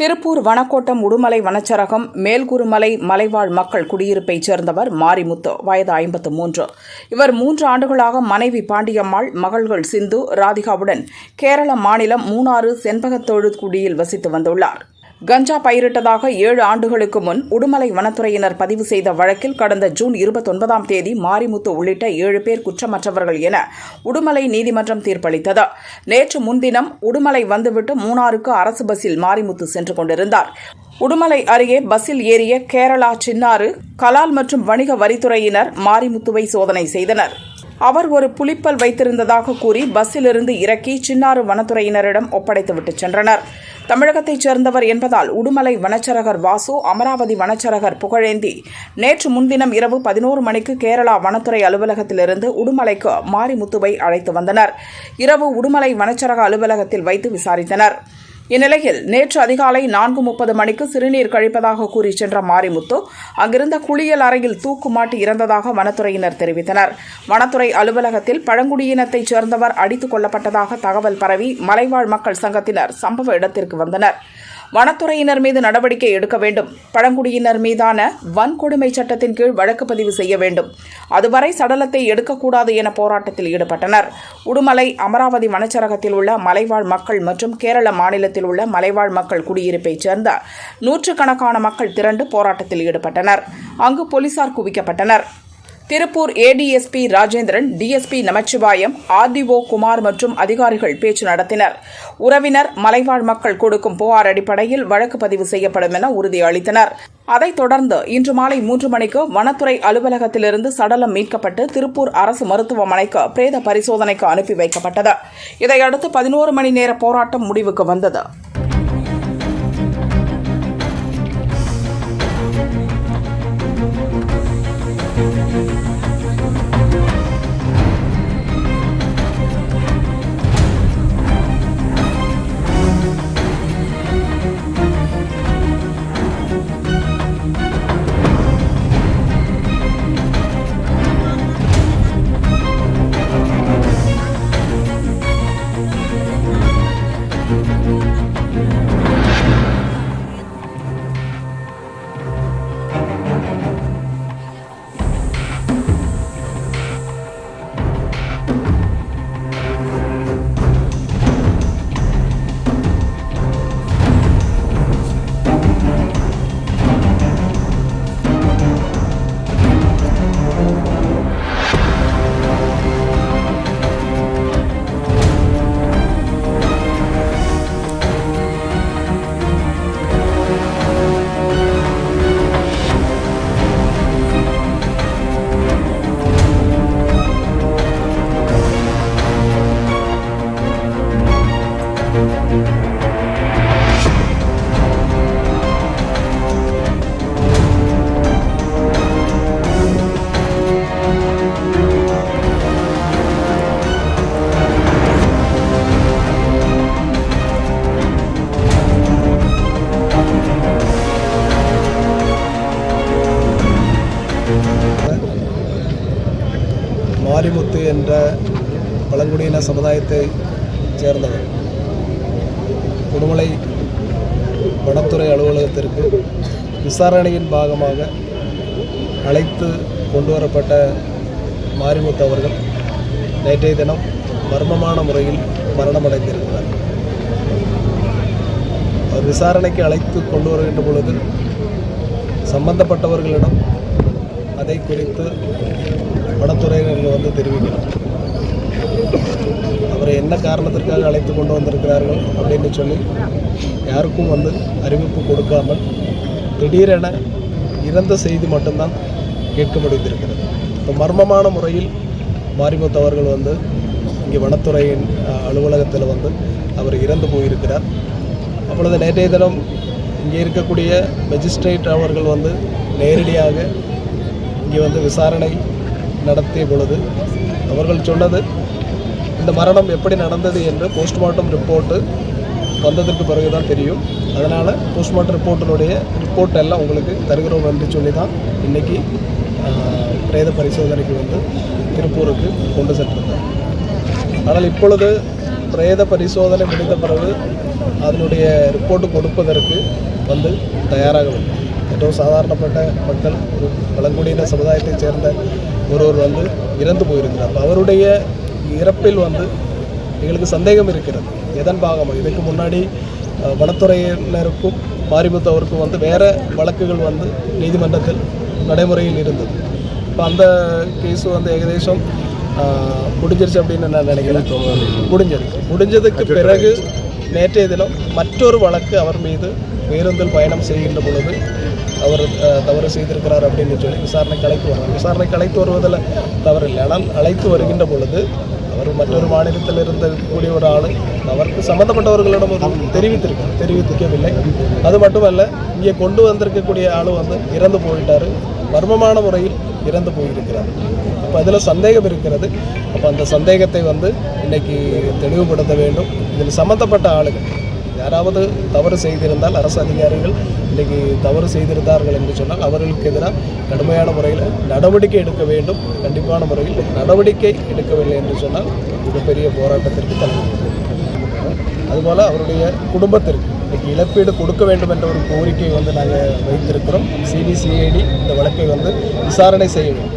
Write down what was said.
திருப்பூர் வனக்கோட்டம் உடுமலை வனச்சரகம் மேல்குருமலை மலைவாழ் மக்கள் குடியிருப்பைச் சேர்ந்தவர் மாரிமுத்து வயது ஐம்பத்து மூன்று. இவர் மூன்று ஆண்டுகளாக மனைவி பாண்டியம்மாள் மகள்கள் சிந்து ராதிகாவுடன் கேரள மாநிலம் மூணாறு செண்பகத்தொழுக்குடியில் வசித்து வந்துள்ளார். கஞ்சா பயிரிட்டதாக ஏழு ஆண்டுகளுக்கு முன் உடுமலை வனத்துறையினர் பதிவு செய்த வழக்கில் கடந்த ஜூன் இருபத்தொன்பதாம் தேதி மாரிமுத்து உள்ளிட்ட ஏழு பேர் குற்றமற்றவர்கள் என உடுமலை நீதிமன்றம் தீர்ப்பளித்தது. நேற்று முன்தினம் உடுமலை வந்துவிட்டு மூணாருக்கு அரசு பஸ்ஸில் மாரிமுத்து சென்று கொண்டிருந்தார். உடுமலை அருகே பஸ்ஸில் ஏறிய கேரளா சின்னாறு கலால் மற்றும் வணிக வரித்துறையினர் மாரிமுத்துவை சோதனை செய்தனர். அவர் ஒரு புலிப்பல் வைத்திருந்ததாக கூறி பஸ்ஸிலிருந்து இறக்கி சின்னாறு வனத்துறையினரிடம் ஒப்படைத்துவிட்டு சென்றனர். தமிழகத்தைச் சேர்ந்தவர் என்பதால் உடுமலை வனச்சரகர் வாசு அமராவதி வனச்சரகர் புகழேந்தி. நேற்று முன்தினம் இரவு பதினோரு மணிக்கு கேரளா வனத்துறை அலுவலகத்திலிருந்து உடுமலைக்கு மாரிமுத்துவை அழைத்து வந்தனர். இரவு உடுமலை வனச்சரக அலுவலகத்தில் வைத்து விசாரித்தனர். இந்நிலையில் நேற்று அதிகாலை நான்கு முப்பது மணிக்கு சிறுநீர் கழிப்பதாக கூறி சென்ற மாரிமுத்து அங்கிருந்த குளியல் அறையில் தூக்குமாட்டி இறந்ததாக வனத்துறையினர் தெரிவித்தனர். வனத்துறை அலுவலகத்தில் பழங்குடியினத்தைச் சேர்ந்தவர் அடித்துக் கொல்லப்பட்டதாக தகவல் பரவி மலைவாழ் மக்கள் சங்கத்தினர் சம்பவ இடத்திற்கு வந்தனர். வனத்துறையினர் மீது நடவடிக்கை எடுக்க வேண்டும். பழங்குடியினர் மீதான வன்கொடுமை சட்டத்தின் கீழ் வழக்கு பதிவு செய்ய வேண்டும். அதுவரை சடலத்தை எடுக்கக்கூடாது என போராட்டத்தில் ஈடுபட்டனர். உடுமலை அமராவதி வனச்சரகத்தில் உள்ள மலைவாழ் மக்கள் மற்றும் கேரள மாநிலத்தில் உள்ள மலைவாழ் மக்கள் குடியிருப்பைச் சேர்ந்த நூற்றுக்கணக்கான மக்கள் திரண்டு போராட்டத்தில் ஈடுபட்டனர். அங்கு போலீசார் குவிக்கப்பட்டனர். Tiruppur ADSP Rajendran DSP Namachivayam RDO Kumar மற்றும் அதிகாரிகள் பேச்சு நடத்தினர். உறவினர் மலைவாழ் மக்கள் கொடுக்கும் புகார் அடிப்படையில் வழக்கு பதிவு செய்யப்படும் என உறுதியளித்தனர் அதைத் தொடர்ந்து இன்று மாலை மூன்று மணிக்கு வனத்துறை அலுவலகத்திலிருந்து சடலம் மீட்கப்பட்டு திருப்பூர் அரசு மருத்துவமனைக்கு பிரேத பரிசோதனைக்கு அனுப்பி வைக்கப்பட்டது. இதையடுத்து பதினோரு மணி நேர போராட்டம் முடிவுக்கு வந்தது. மாரிமுத்து என்ற பழங்குடியின சமுதாயத்தை சேர்ந்தவர். குடுமலை வனத்துறை அலுவலகத்திற்கு விசாரணையின் பாகமாக அழைத்து கொண்டு வரப்பட்ட மாரிமுத்து அவர்கள் நேற்றைய தினம் மர்மமான முறையில் மரணமடைந்திருக்கிறார். அவர் விசாரணைக்கு அழைத்து கொண்டு வருகின்ற பொழுது சம்பந்தப்பட்டவர்களிடம் அதை குறித்து வனத்துறையினர்கள் வந்து தெரிவிக்கிறோம் அவரை என்ன காரணத்திற்காக அழைத்து கொண்டு வந்திருக்கிறார்கள் அப்படின்னு சொல்லி யாருக்கும் வந்து அறிவிப்பு கொடுக்காமல் திடீரென இறந்த செய்தி மட்டும்தான் கேட்க முடிந்திருக்கிறது. இப்போ மர்மமான முறையில் மாரிமுத்து அவர்கள் வந்து இங்கே வனத்துறையின் அலுவலகத்தில் வந்து அவர் இறந்து போயிருக்கிறார். அப்பொழுது நேற்றைய தினம் இங்கே இருக்கக்கூடிய மெஜிஸ்ட்ரேட் அவர்கள் வந்து நேரடியாக இங்கே வந்து விசாரணை நடத்திய பொழுது அவர்கள் சொன்னது இந்த மரணம் எப்படி நடந்தது என்று போஸ்ட்மார்ட்டம் ரிப்போர்ட்டு வந்ததற்கு பிறகு தான் தெரியும். அதனால் போஸ்ட்மார்ட்டம் ரிப்போர்ட்டினுடைய ரிப்போர்ட் எல்லாம் உங்களுக்கு தருகிறோம் என்று சொல்லி தான் இன்றைக்கி பிரேத பரிசோதனைக்கு வந்து திருப்பூருக்கு கொண்டு சென்றிருந்தேன் ஆனால் இப்பொழுது பிரேத பரிசோதனை முடிந்த பிறகு அதனுடைய ரிப்போர்ட்டு கொடுப்பதற்கு வந்து தயாராகவில்லை ஏற்றவும் சாதாரணப்பட்ட மக்கள் ஒரு பழங்குடியின சமுதாயத்தைச் சேர்ந்த ஒருவர் வந்து இறந்து போயிருக்கிறார். அப்ப அவருடைய இறப்பில் வந்து எங்களுக்கு சந்தேகம் இருக்கிறது. எதன் பாகமாக இதுக்கு முன்னாடி வனத்துறையினருக்கும் மாரிமுத்து அவருக்கும் வந்து வேறு வழக்குகள் வந்து நீதிமன்றத்தில் நடைமுறையில் இருந்தது. இப்போ அந்த கேஸ் வந்து ஏகதேசம் முடிஞ்சிருச்சு அப்படின்னு நான் நினைக்கிறேன். முடிஞ்சது. முடிஞ்சதுக்கு பிறகு நேற்றைய தினம் மற்றொரு வழக்கு அவர் மீது பேருந்தில் பயணம் செய்கின்ற பொழுது அவர் தவறு செய்திருக்கிறார் அப்படின்னு சொல்லி விசாரணைக்கு அழைத்து வர்றார் விசாரணைக்கு அழைத்து வருவதில் தவறில்லை. ஆனால் அழைத்து வருகின்ற பொழுது அவர் மற்றொரு மாநிலத்தில் இருக்கக்கூடிய ஒரு ஆள் அவருக்கு சம்மந்தப்பட்டவர்களிடம் ஒரு தெரிவித்திருக்கார் தெரிவிக்கவில்லை அது மட்டுமல்ல இங்கே கொண்டு வந்திருக்கக்கூடிய ஆள் வந்து இறந்து போயிட்டார். மர்மமான முறையில் இறந்து போயிருக்கிறார். அப்போ அதில் சந்தேகம் இருக்கிறது. அப்போ அந்த சந்தேகத்தை வந்து இன்னைக்கு தெளிவுபடுத்த வேண்டும். இதில் சம்மந்தப்பட்ட ஆளுகள் யாராவது தவறு செய்திருந்தால் அரசு அதிகாரிகள் இன்றைக்கு தவறு செய்திருந்தார்கள் என்று சொன்னால் அவர்களுக்கு எதிராக கடுமையான முறையில் நடவடிக்கை எடுக்க வேண்டும். கண்டிப்பான முறையில் நடவடிக்கை எடுக்கவில்லை என்று சொன்னால் மிகப்பெரிய போராட்டத்திற்கு தலைமை அதுபோல் அவருடைய குடும்பத்திற்கு இன்றைக்கி இழப்பீடு கொடுக்க வேண்டும் என்ற ஒரு கோரிக்கை வந்து நாங்கள் வைத்திருக்கிறோம். சிபிசிஐடி இந்த வழக்கை வந்து விசாரணை செய்ய வேண்டும்.